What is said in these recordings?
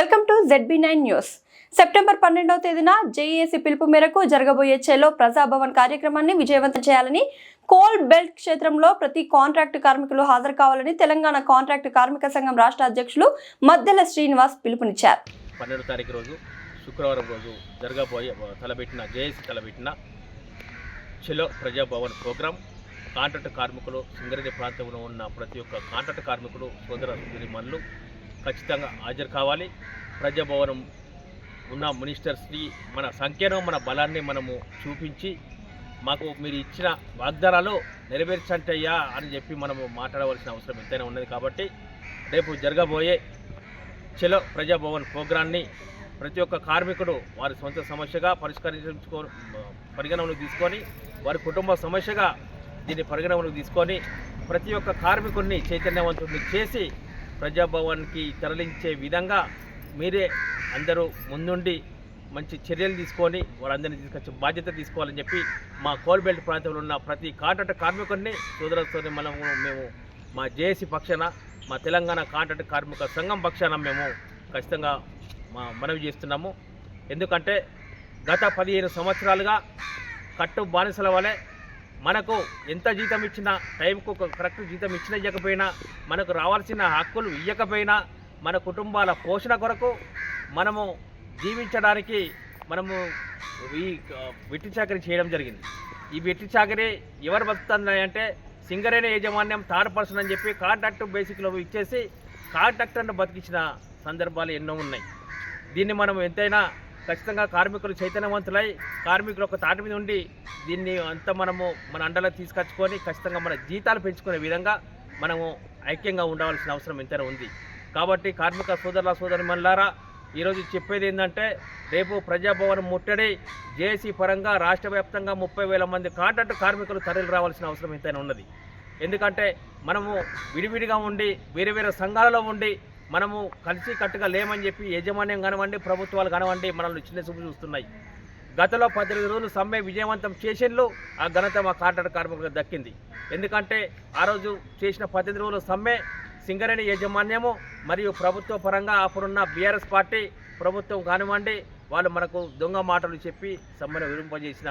ZB nine news September పన్నెండవ తేదీన JAC పిలుపు మేరకు జరగబోయే చెలో ప్రజాభవన్ కార్యక్రమాన్ని విజయవంతం చేయాలని కోల్ బెల్ట్ క్షేత్రంలో ప్రతి కాంట్రాక్టు కార్మికులు హాజరు కావాలని తెలంగాణ కాంట్రాక్టు కార్మిక సంఘం రాష్ట్ర అధ్యక్షులు మద్దెల శ్రీనివాస్ పిలుపునిచ్చారు. పన్నెండు తారీఖు రోజు శుక్రవారం రోజు జరగబోయే తలబెట్టిన జేఏసీ తలబెట్టిన చెలో ప్రజాభవన్ ప్రోగ్రాం. కాంట్రాక్ట్ కార్మికులు సింగరేణి ప్రాంతంలో ఉన్న ప్రతి ఒక్క కాంట్రాక్ట్ కార్మికులు సోదర మనులు ఖచ్చితంగా హాజరు కావాలి. ప్రజాభవనం ఉన్న మినిస్టర్స్ని మన సంఖ్యను మన బలాన్ని మనము చూపించి మాకు మీరు ఇచ్చిన వాగ్దానాలు నెరవేర్చంటయ్యా అని చెప్పి మనము మాట్లాడవలసిన అవసరం ఎంతైనా ఉన్నది కాబట్టి రేపు జరగబోయే చలో ప్రజాభవన్ ప్రోగ్రాన్ని ప్రతి ఒక్క కార్మికుడు వారి సొంత సమస్యగా పరిష్కరించుకో పరిగణనలోకి తీసుకొని వారి కుటుంబ సమస్యగా దీన్ని పరిగణనలోకి తీసుకొని ప్రతి ఒక్క కార్మికుడిని చైతన్యవంతుడిని చేసి ప్రజాభవన్కి తరలించే విధంగా మీరే అందరూ ముందుండి మంచి చర్యలు తీసుకొని వారందరినీ తీసుకొచ్చే బాధ్యత తీసుకోవాలని చెప్పి మా కోల్బెల్ట్ ప్రాంతంలో ఉన్న ప్రతి కాంట్రాక్ట్ కార్మికుడిని సోదరతో మనము మేము మా జేఏసీ పక్షాన మా తెలంగాణ కాంట్రాక్ట్ కార్మిక సంఘం పక్షాన మేము ఖచ్చితంగా మా మనవి చేస్తున్నాము. ఎందుకంటే గత పదిహేను సంవత్సరాలుగా కట్టు బానిసల వలె మనకు ఎంత జీతం ఇచ్చినా టైంకు ఒక కరెక్ట్ జీతం ఇచ్చినా ఇవ్వకపోయినా మనకు రావాల్సిన హక్కులు ఇవ్వకపోయినా మన కుటుంబాల పోషణ కొరకు మనము జీవించడానికి మనము ఈ వెట్టి చాకరీ చేయడం జరిగింది. ఈ వెట్టి చాకరీ ఎవరు బతుకుతున్నాయి అంటే సింగరేణి యాజమాన్యం థర్డ్ పర్సన్ అని చెప్పి కాంట్రాక్ట్ బేసిక్లో ఇచ్చేసి కాంట్రాక్టర్ను బతికించిన సందర్భాలు ఎన్నో ఉన్నాయి. దీన్ని మనం ఎంతైనా ఖచ్చితంగా కార్మికులు చైతన్యవంతులై కార్మికులు ఒక తాటి మీద ఉండి దీన్ని అంతా మనము మన అండలో తీసుకొచ్చుకొని ఖచ్చితంగా మన జీతాలు పెంచుకునే విధంగా మనము ఐక్యంగా ఉండవలసిన అవసరం ఎంతైనా ఉంది. కాబట్టి కార్మిక సోదరుల సోదరి మల్లారా ఈరోజు చెప్పేది ఏంటంటే రేపు ప్రజాభవన్ ముట్టడి జేసీ పరంగా రాష్ట్ర వ్యాప్తంగా ముప్పై వేల మంది కాంట్రాక్టు కార్మికులు తరలి రావాల్సిన అవసరం ఎంతైనా ఉన్నది. ఎందుకంటే మనము విడివిడిగా ఉండి వేరే వేరే సంఘాలలో ఉండి మనము కలిసి కట్టుగా లేమని చెప్పి యాజమాన్యం కానివ్వండి ప్రభుత్వాలు కానివ్వండి మనల్ని చిన్న చూపు చూస్తున్నాయి. గతంలో పద్దెనిమిది రోజులు సమ్మె విజయవంతం చేసేళ్ళు ఆ ఘనత మా కాంట్రాక్ట్ కార్మికులకు దక్కింది. ఎందుకంటే ఆ రోజు చేసిన పద్దెనిమిది రోజుల సమ్మె సింగరేణి యాజమాన్యము మరియు ప్రభుత్వ పరంగా అప్పుడున్న బీఆర్ఎస్ పార్టీ ప్రభుత్వం కానివ్వండి వాళ్ళు మనకు దొంగ మాటలు చెప్పి సమ్మెను విరింపజేసిన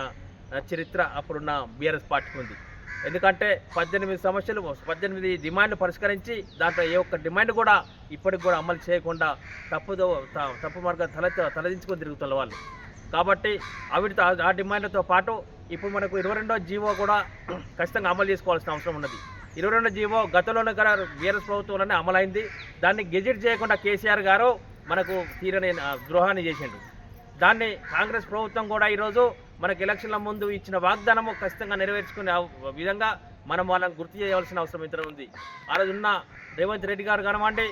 చరిత్ర అప్పుడున్న బీఆర్ఎస్ పార్టీకి ఉంది. ఎందుకంటే పద్దెనిమిది సమస్యలు పద్దెనిమిది డిమాండ్లు పరిష్కరించి దాంట్లో ఏ ఒక్క డిమాండ్ కూడా ఇప్పటికి కూడా అమలు చేయకుండా తప్పుదో త- తప్పు మార్గం తల తలదించుకొని తిరుగుతున్న వాళ్ళు. కాబట్టి అవిటితో ఆ డిమాండ్లతో పాటు ఇప్పుడు మనకు ఇరవై రెండో జీవో కూడా ఖచ్చితంగా అమలు చేసుకోవాల్సిన అవసరం ఉన్నది. ఇరవై రెండో జీవో గతంలోనే కూడా బీఆర్ఎస్ ప్రభుత్వంలోనే అమలైంది. దాన్ని గెజిట్ చేయకుండా కేసీఆర్ గారు మనకు తీరని ద్రోహాన్ని చేసిండు దాన్ని కాంగ్రెస్ ప్రభుత్వం కూడా ఈరోజు మనకు ఎలక్షన్ల ముందు ఇచ్చిన వాగ్దానము ఖచ్చితంగా నెరవేర్చుకునే విధంగా మనం వాళ్ళని గుర్తు చేయవలసిన అవసరం ఇతర ఉంది. ఆ రోజు ఉన్న రేవంత్ రెడ్డి గారు కానివ్వండి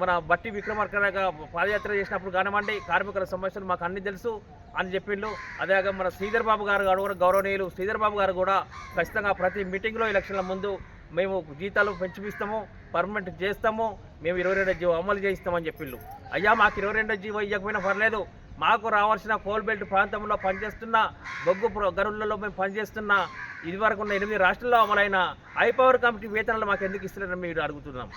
మన బట్టి విక్రమార్క పాదయాత్ర చేసినప్పుడు కానివ్వండి కార్మికుల సమస్యలు మాకు అన్ని తెలుసు అని చెప్పిండు. అదేగా మన శ్రీధర్ బాబు గారు గారు కూడా గౌరవనీయులు. శ్రీధర్ బాబు గారు కూడా ఖచ్చితంగా ప్రతి మీటింగ్లో ఎలక్షన్ల ముందు మేము జీతాలు పెంచిపిస్తాము పర్మనెంట్ చేస్తాము మేము ఇరవై రెండో జీవో అమలు చేయిస్తామని చెప్పిండు. అయ్యా మాకు ఇరవై రెండో జీవో ఇవ్వకపోయినా పర్లేదు మాకు రావాల్సిన కోల్ బెల్ట్ ప్రాంతంలో పనిచేస్తున్న బొగ్గు గనులలో మేము పనిచేస్తున్న ఇదివరకు ఉన్న ఎనిమిది రాష్ట్రాల్లో అమలైన హైపవర్ కమిటీ వేతనాలు మాకు ఎందుకు ఇస్తున్నారని మీరు అడుగుతున్నాం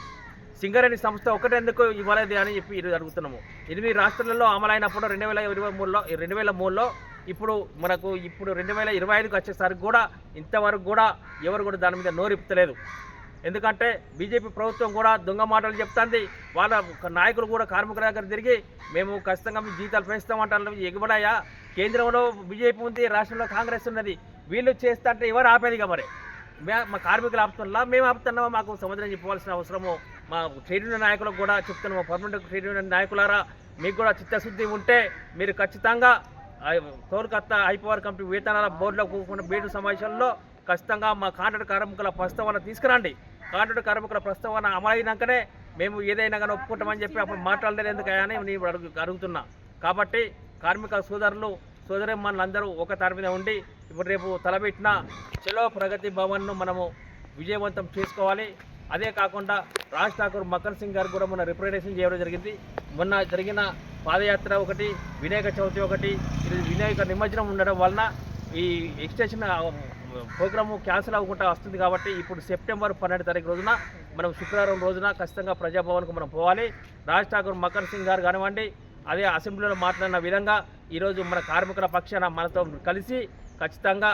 సింగరేణి సంస్థ ఒకటెందుకు ఇవ్వలేదు అని చెప్పి ఇది అడుగుతున్నాము. ఎనిమిది రాష్ట్రాలలో అమలైనప్పుడు రెండు వేల ఇరవై మూడులో రెండు వేల మూడులో ఇప్పుడు మనకు ఇప్పుడు రెండు వేల ఇరవై ఐదుకి వచ్చేసరికి కూడా ఇంతవరకు కూడా ఎవరు కూడా దాని మీద నోరిపుతలేదు ఎందుకంటే బీజేపీ ప్రభుత్వం కూడా దొంగ మాటలు చెప్తుంది. వాళ్ళ నాయకులు కూడా కార్మికుల దగ్గర తిరిగి మేము ఖచ్చితంగా మీ జీతాలు పెంచుతామంటారు ఎగుబడాయా? కేంద్రంలో బీజేపీ ఉంది రాష్ట్రంలో కాంగ్రెస్ ఉన్నది. వీళ్ళు చేస్తా అంటే ఎవరు ఆపేదిగా మరి? మా కార్మికులు ఆపుతున్నా మేము ఆపుతున్నామా? మాకు సముద్రం చెప్పవలసిన అవసరము. మా ట్రేడ్ యూనియన్ నాయకులకు కూడా చెప్తున్నాము. పర్మనెంట్ ట్రేడ్ యూనియన్ నాయకులారా మీకు కూడా చిత్తశుద్ధి ఉంటే మీరు ఖచ్చితంగా కోల్కత్తా హైపవర్ కంపెనీ వేతనాల బోర్డులో కూకున్న బీడు సమావేశంలో ఖచ్చితంగా మా కాంట్రాక్ట్ కార్మికుల ప్రస్తావన తీసుకురండి. కాంట్రాక్ట్ కార్మికుల ప్రస్తావన అమలైనాకనే మేము ఏదైనా కానీ ఒప్పుకుంటామని చెప్పి అప్పుడు మాట్లాడలేదు ఎందుకని నేను అడుగు అడుగుతున్నా. కాబట్టి కార్మిక సోదరులు సోదరిమ్మలందరూ ఒక తారి మీద ఉండి ఇప్పుడు రేపు తలపెట్టిన చెలో ప్రగతి భవన్ను మనము విజయవంతం చేసుకోవాలి. అదే కాకుండా రాజ్ ఠాకూర్ మకర్ సింగ్ గారు కూడా మొన్న రిప్రజెంటేషన్ చేయడం జరిగింది. మొన్న జరిగిన పాదయాత్ర ఒకటి వినాయక చవితి ఒకటి వినాయక నిమజ్జనం ఉండడం వలన ఈ ఎక్స్టెన్షన్ ప్రోగ్రాము క్యాన్సిల్ అవ్వకుండా వస్తుంది కాబట్టి ఇప్పుడు సెప్టెంబర్ పన్నెండు తారీఖు రోజున మనం శుక్రవారం రోజున ఖచ్చితంగా ప్రజాభవన్కు మనం పోవాలి. రాజ్ ఠాకూర్ మకర్ సింగ్ గారు కానివ్వండి అదే అసెంబ్లీలో మాట్లాడిన విధంగా ఈరోజు మన కార్మికుల పక్షాన మనతో కలిసి ఖచ్చితంగా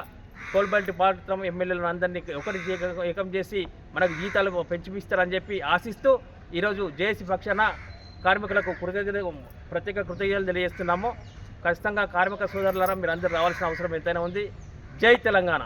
కోల్బల్ట్ పాత్రం ఎమ్మెల్యేలను అందరినీ ఒకటి ఏకం చేసి మనకు జీతాలు పెంచిపిస్తారని చెప్పి ఆశిస్తూ ఈరోజు జేఏసీ పక్షాన కార్మికులకు కృతజ్ఞత ప్రత్యేక కృతజ్ఞతలు తెలియజేస్తున్నాము. ఖచ్చితంగా కార్మిక సోదరులారా మీరు అందరూ రావాల్సిన అవసరం ఎంతైనా ఉంది. జై తెలంగాణ.